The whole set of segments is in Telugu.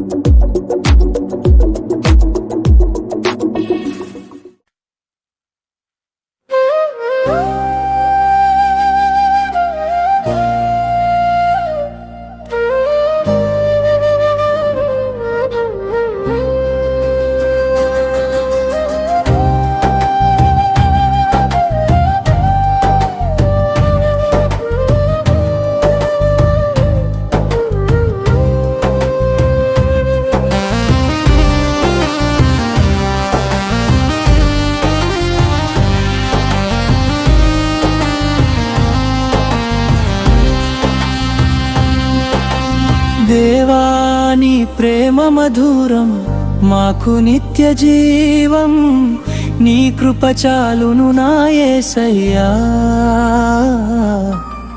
దేవాని మధురం మాకు నిత్య జీవం. నీ కృప చాలును నాయసయ్యా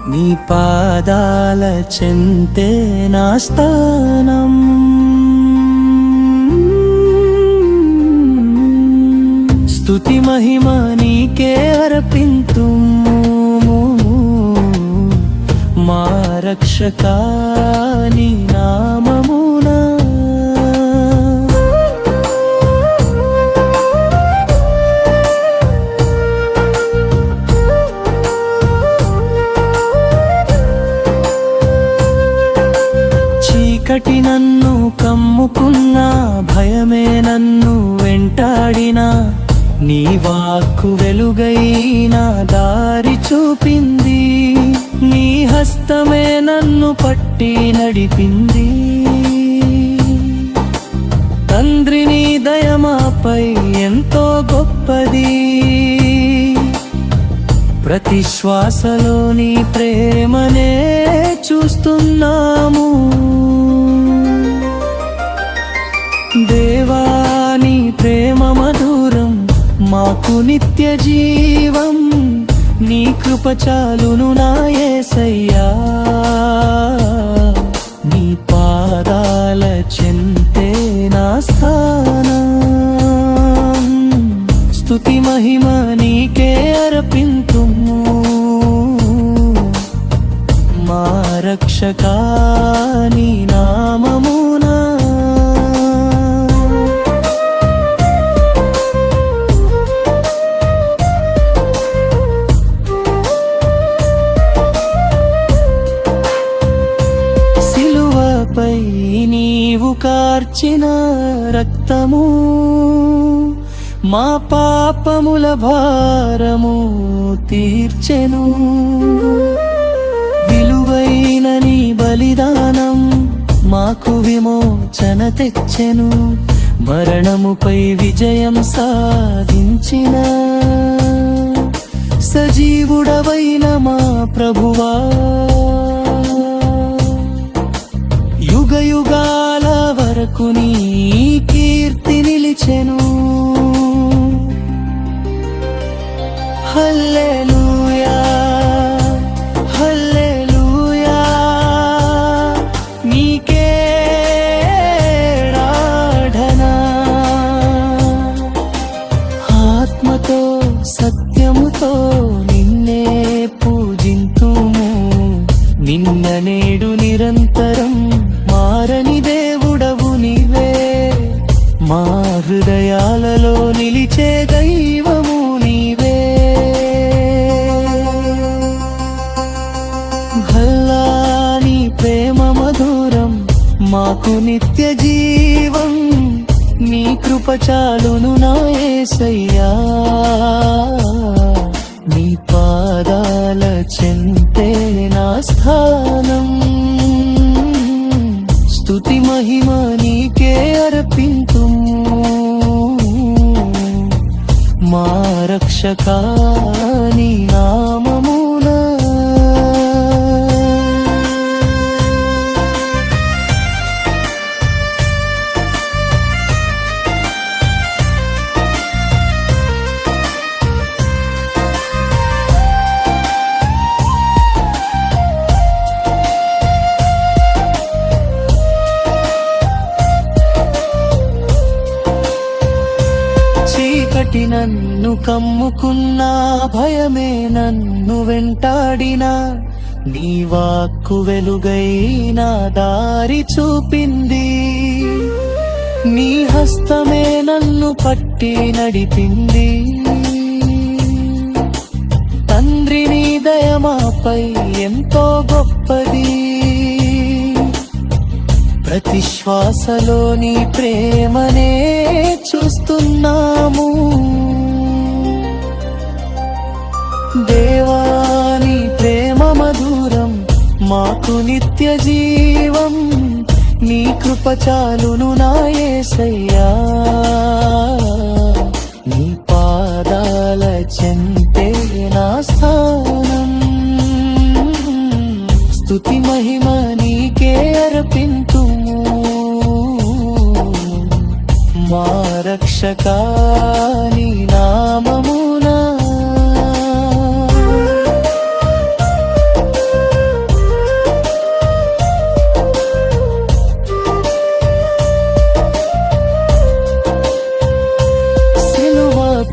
నీ పాదాల చెంతే నా స్థానం. స్తుతి మహిమ నీకే అర్పింతు మా రక్షకా నీ నన్ను కమ్ముకున్న భయమే నన్ను వెంటాడినా నీ వాక్కు వెలుగైనా దారి చూపింది నీ హస్తమే నన్ను పట్టి నడిపింది. తండ్రి నీ దయమాపై ఎంతో గొప్పది. ప్రతి శ్వాసలోని ప్రేమనే చూస్తున్నాము. దేవాని ప్రేమ మధురం మాకు నిత్య జీవం నీ కృప చాలును నాయసయ్యా నీ పాదాల చెంతే నా స్థుతి మహిమ నీకే అర్పింతుము. మా రక్షకా నీ నామమునా. సిలువపై నీవు కార్చిన రక్తము. మా పాపముల భారము తీర్చెను. విలువైన నీ బలిదానం మాకు విమోచన తెచ్చెను. మరణముపై విజయం సాధించిన సజీవుడవైన మా ప్రభువా. యుగ యుగాల వరకు నీ హృదయాలలో నిలిచే దైవము నీవే. భల్లాని ప్రేమ మధురం మాకు నిత్య జీవం నీ కృప చాలును నాయసయ్యా నీ పాదాల చెంతే నా స్థానం రక్షకా ఒకటి నన్ను కమ్ముకున్న భయమే నన్ను వెంటాడినా. నీ వాక్కు వెలుగై నా దారి చూపింది. నీ హస్తమే నన్ను పట్టి నడిపింది. తండ్రి నీ దయమాపై ఎంతో గొప్పది. ప్రతి శ్వాసలో నీ ప్రేమనే చూస్తున్నా. నాకు నిత్య జీవం నీ కృప చాలును నా నీ పాదాల చెంతే నా స్థానం. స్థుతి మహిమ నీకే అర్పింతుము. మా రక్షకాని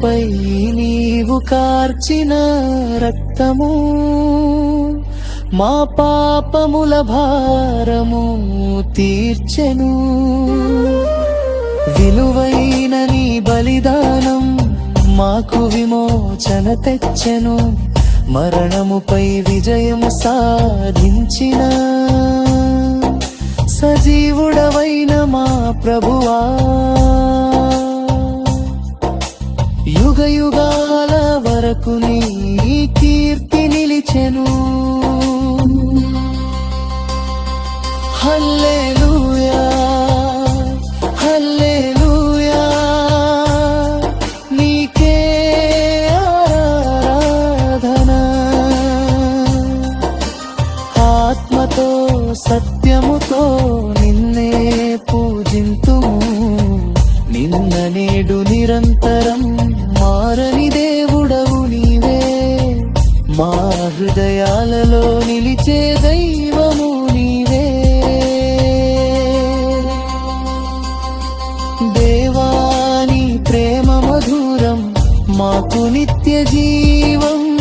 పై నీవు కార్చిన రక్తము మా పాపముల భారము తీర్చెను. విలువైన నీ బలిదానం మాకు విమోచన తెచ్చెను. మరణముపై విజయం సాధించిన సజీవుడవైన మా ప్రభువా. యుగ యుగాల వరకు నీ కీర్తి నిలిచెను. హల్లెలూయా హల్లెలూయా నీకే ఆరాధన. ఆత్మతో సత్యము మాకు నిత్య జీవం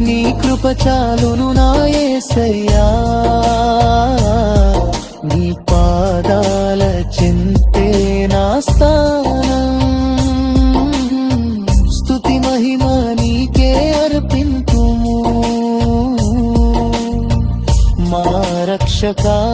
నీ కృప చాలును నాయసయ్యా నీ పాదాల చింతే నా స్థానం. స్తుతి మహిమ నీకే అర్పింతుము. మా రక్షకా